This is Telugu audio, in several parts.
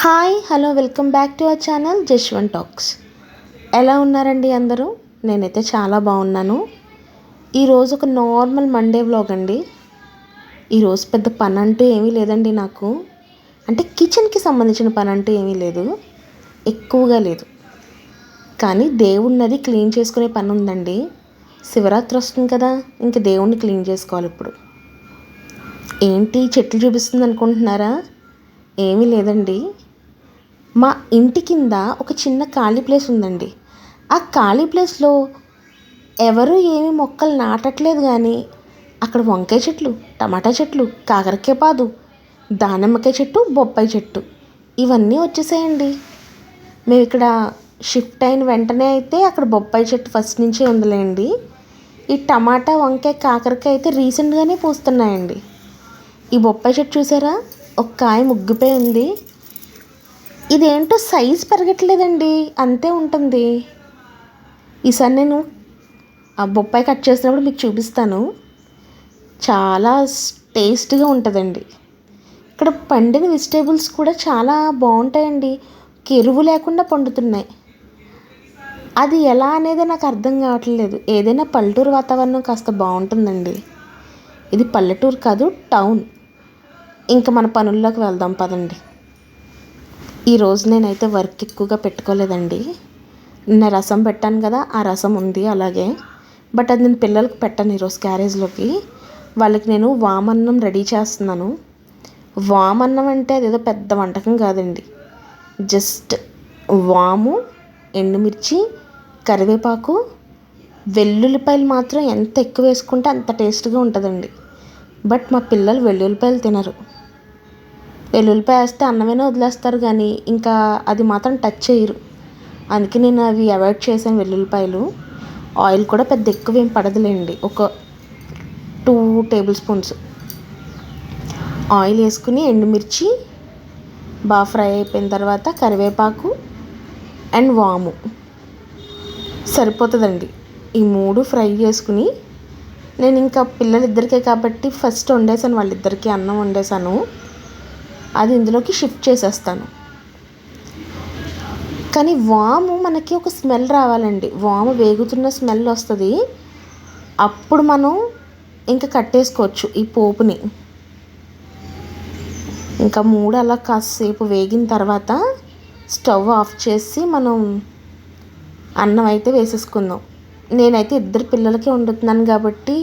Hi hello welcome back to our channel Jashwan talks. ఎలా ఉన్నారండి అందరూ? నేనైతే చాలా బాగున్నాను. ఈరోజు ఒక నార్మల్ మండే వ్లాగ్ అండి. ఈరోజు పెద్ద పని అంటూ ఏమీ లేదండి నాకు. అంటే కిచెన్కి సంబంధించిన పని అంటూ ఏమీ లేదు. ఎక్కువగా లేదు. కానీ దేవుడినది క్లీన్ చేసుకునే పని ఉందండి. శివరాత్రి వస్తుంది కదా ఇంక దేవుణ్ణి క్లీన్ చేసుకోవాలి ఇప్పుడు. ఏంటి చెట్లు చూపిస్తుంది అనుకుంటున్నారా ఏమీ లేదండి. మా ఇంటి కింద ఒక చిన్న ఖాళీ ప్లేస్ ఉందండి. ఆ ఖాళీ ప్లేస్లో ఎవరు ఏమి మొక్కలు నాటట్లేదు కానీ అక్కడ వంకాయ చెట్లు టమాటా చెట్లు కాకరకాయ పాదు దానిమ్మకాయ చెట్టు బొప్పాయి చెట్టు ఇవన్నీ వచ్చేసాయండి. మేము ఇక్కడ షిఫ్ట్ అయిన వెంటనే అయితే అక్కడ బొప్పాయి చెట్టు ఫస్ట్ నుంచే ఉందిలేండి. ఈ టమాటా వంకాయ కాకరకాయ అయితే రీసెంట్గానే పూస్తున్నాయండి. ఈ బొప్పాయి చెట్టు చూసారా? ఒక కాయ ముగ్గిపోయి ఉంది ఇదేంటో సైజ్ పెరగట్లేదండి. అంతే ఉంటుంది. ఈసారి నేను ఆ బొప్పాయి కట్ చేసినప్పుడు మీకు చూపిస్తాను. చాలా టేస్ట్గా ఉంటుందండి. ఇక్కడ పండిన వెజిటేబుల్స్ కూడా చాలా బాగుంటాయండి. ఎరువు లేకుండా పండుతున్నాయి. అది ఎలా అనేది నాకు అర్థం కావట్లేదు. ఏదైనా పల్లెటూరు వాతావరణం కాస్త బాగుంటుందండి. ఇది పల్లెటూరు కాదు టౌన్. ఇంకా మన పనుల్లోకి వెళ్దాం పదండి. ఈరోజు నేనైతే వర్క్ ఎక్కువగా పెట్టుకోలేదండి. నిన్న రసం పెట్టాను కదా ఆ రసం ఉంది అలాగే. బట్ అది నేను పిల్లలకు పెట్టాను ఈరోజు క్యారేజ్లోకి. వాళ్ళకి నేను వామన్నం రెడీ చేస్తున్నాను. వామన్నం అంటే అదేదో పెద్ద వంటకం కాదండి. జస్ట్ వాము ఎండుమిర్చి కరివేపాకు వెల్లుల్లిపాయలు మాత్రం ఎంత ఎక్కువ వేసుకుంటే అంత టేస్ట్గా ఉంటుందండి. బట్ మా పిల్లలు వెల్లుల్లిపాయలు తినరు. వెల్లుల్లిపాయ వేస్తే అన్నమైనా వదిలేస్తారు కానీ ఇంకా అది మాత్రం టచ్ చేయరు. అందుకే నేను అవి అవాయిడ్ చేశాను వెల్లుల్లిపాయలు. ఆయిల్ కూడా పెద్ద ఎక్కువ ఏం పడదులేండి. ఒక టూ టేబుల్ స్పూన్స్ ఆయిల్ వేసుకుని ఎండుమిర్చి బాగా ఫ్రై అయిపోయిన తర్వాత కరివేపాకు అండ్ వాము. సరిపోతుందండి. ఈ మూడు ఫ్రై చేసుకుని నేను ఇంకా పిల్లలిద్దరికే కాబట్టి ఫస్ట్ వండేసాను వాళ్ళిద్దరికీ అన్నం వండేసాను అది ఇందులోకి షిఫ్ట్ చేసేస్తాను. కానీ వాము మనకి ఒక స్మెల్ రావాలండి. వాము వేగుతున్న స్మెల్ వస్తుంది. అప్పుడు మనం ఇంకా కట్టేసుకోవచ్చు ఈ పోపుని. ఇంకా మూడు అలా కాసేపు వేగిన తర్వాత స్టవ్ ఆఫ్ చేసి మనం అన్నం అయితే వేసేసుకుందాం. నేనైతే ఇద్దరు పిల్లలకి వండుతున్నాను కాబట్టి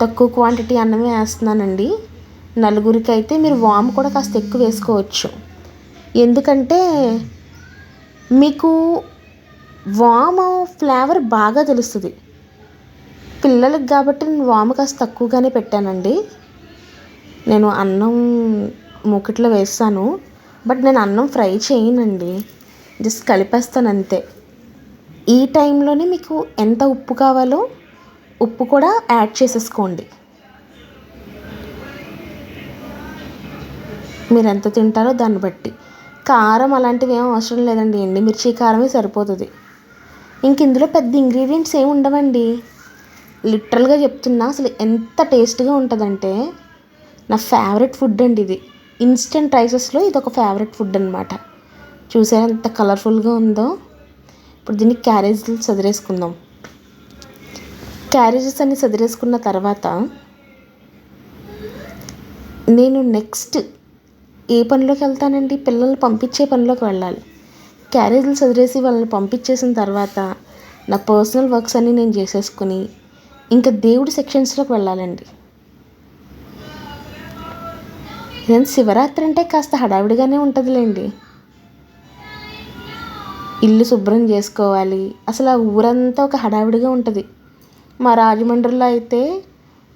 తక్కువ క్వాంటిటీ అన్నమే వేస్తున్నానండి. నలుగురికి అయితే మీరు వామ్ కూడా కాస్త ఎక్కువ వేసుకోవచ్చు. ఎందుకంటే మీకు వాము ఫ్లేవర్ బాగా తెలుస్తుంది. పిల్లలకి కాబట్టి నేను వాము కాస్త తక్కువగానే పెట్టానండి. నేను అన్నం మూకిట్లో వేస్తాను. బట్ నేను అన్నం ఫ్రై చేయనండి. జస్ట్ కలిపేస్తాను అంతే. ఈ టైంలోనే మీకు ఎంత ఉప్పు కావాలో ఉప్పు కూడా యాడ్ చేసేసుకోండి. మీరు ఎంత తింటారో దాన్ని బట్టి. కారం అలాంటివి ఏం అవసరం లేదండి. ఎండుమిర్చి కారమే సరిపోతుంది. ఇంక ఇందులో పెద్ద ఇంగ్రీడియంట్స్ ఏమి ఉండవండి. లిటరల్గా చెప్తున్నా అసలు ఎంత టేస్ట్గా ఉంటుందంటే నా ఫేవరెట్ ఫుడ్ అండి ఇది. ఇన్స్టెంట్ రైసెస్లో ఇది ఒక ఫేవరెట్ ఫుడ్ అనమాట చూసారా ఎంత కలర్ఫుల్గా ఉందో? ఇప్పుడు దీన్ని క్యారేజీలు చదిరేసుకుందాం క్యారేజెస్ అన్ని చదిరేసుకున్న తర్వాత నేను నెక్స్ట్ ఏ పనిలోకి వెళ్తానండి? పిల్లల్ని పంపించే పనిలోకి వెళ్ళాలి. క్యారేజీలు చదివేసి వాళ్ళని పంపించేసిన తర్వాత నా పర్సనల్ వర్క్స్ అన్నీ నేను చేసేసుకుని ఇంకా దేవుడి సెక్షన్స్లోకి వెళ్ళాలండి. ఇదంతా శివరాత్రి అంటే కాస్త హడావిడిగానే ఉంటుందిలేండి. ఇల్లు శుభ్రం చేసుకోవాలి. అసలు ఆ ఊరంతా ఒక హడావిడిగా ఉంటుంది. మా రాజమండ్రిలో అయితే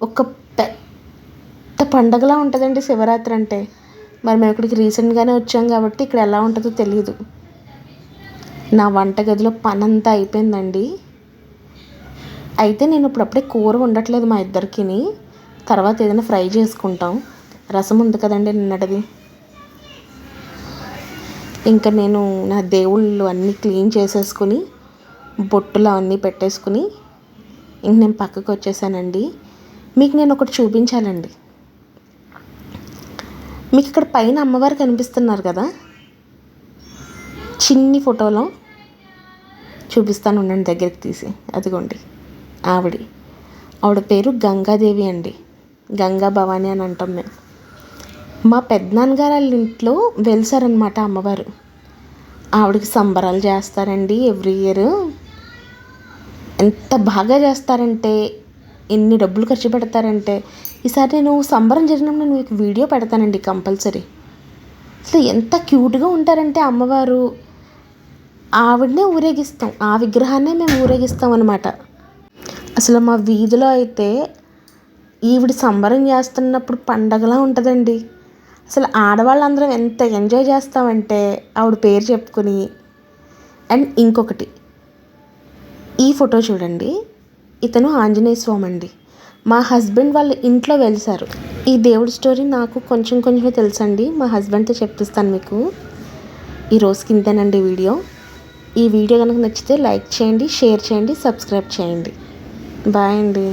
ఒక పెద్ద పండగలా ఉంటుందండి శివరాత్రి అంటే. మరి మేము ఇక్కడికి రీసెంట్గానే వచ్చాం కాబట్టి ఇక్కడ ఎలా ఉంటుందో తెలియదు నా వంటగదిలో పని అంతా అయిపోయిందండి. అయితే నేను ఇప్పుడప్పుడే కూర ఉండట్లేదు మా ఇద్దరికి తర్వాత ఏదైనా ఫ్రై చేసుకుంటాం. రసం ఉంది కదండి నిన్నటిది. ఇంకా నేను నా దేవుళ్ళు అన్నీ క్లీన్ చేసేసుకుని బొట్టులు అవన్నీ పెట్టేసుకుని ఇంక నేను పక్కకు వచ్చేసానండి మీకు నేను ఒకటి చూపించాలండి. మీకు ఇక్కడ పైన అమ్మవారు కనిపిస్తున్నారు కదా? చిన్ని ఫోటోలో చూపిస్తాను ఉండండి దగ్గరికి తీసి. అదిగోండి ఆవిడ. ఆవిడ పేరు గంగాదేవి అండి. గంగా భవాని అని అంటాం మేము. మా పెద్దనాన్నగారు వాళ్ళ ఇంట్లో వెలిసారనమాట అమ్మవారు. ఆవిడకి సంబరాలు చేస్తారండి ఎవ్రీ ఇయర్. ఎంత బాగా చేస్తారంటే ఎన్ని డబ్బులు ఖర్చు పెడతారంటే ఈసారి నేను సంబరం జరిగినప్పుడు నేను మీకు వీడియో పెడతానండి కంపల్సరీ. అసలు ఎంత క్యూట్గా ఉంటారంటే అమ్మవారు. ఆవిడనే ఊరేగిస్తాం. ఆ విగ్రహాన్నే మేము ఊరేగిస్తాం అనమాట అసలు మా వీధిలో అయితే ఈవిడ సంబరం చేస్తున్నప్పుడు పండగలా ఉంటుందండి. అసలు ఆడవాళ్ళందరం ఎంత ఎంజాయ్ చేస్తామంటే ఆవిడ పేరు చెప్పుకొని. అండ్ ఇంకొకటి. ఈ ఫోటో చూడండి. ఇతను ఆంజనేయ స్వామి అండి మా హస్బెండ్ వాళ్ళ ఇంట్లో వెలిసారు. ఈ దేవుడి స్టోరీ నాకు కొంచెం కొంచెమే తెలుసండి. మా హస్బెండ్తో చెప్పిస్తాను మీకు. ఈ రోజుకి ఇంతేనండి వీడియో. ఈ వీడియో కనుక నచ్చితే లైక్ చేయండి షేర్ చేయండి సబ్స్క్రైబ్ చేయండి. బాయ్ అండి.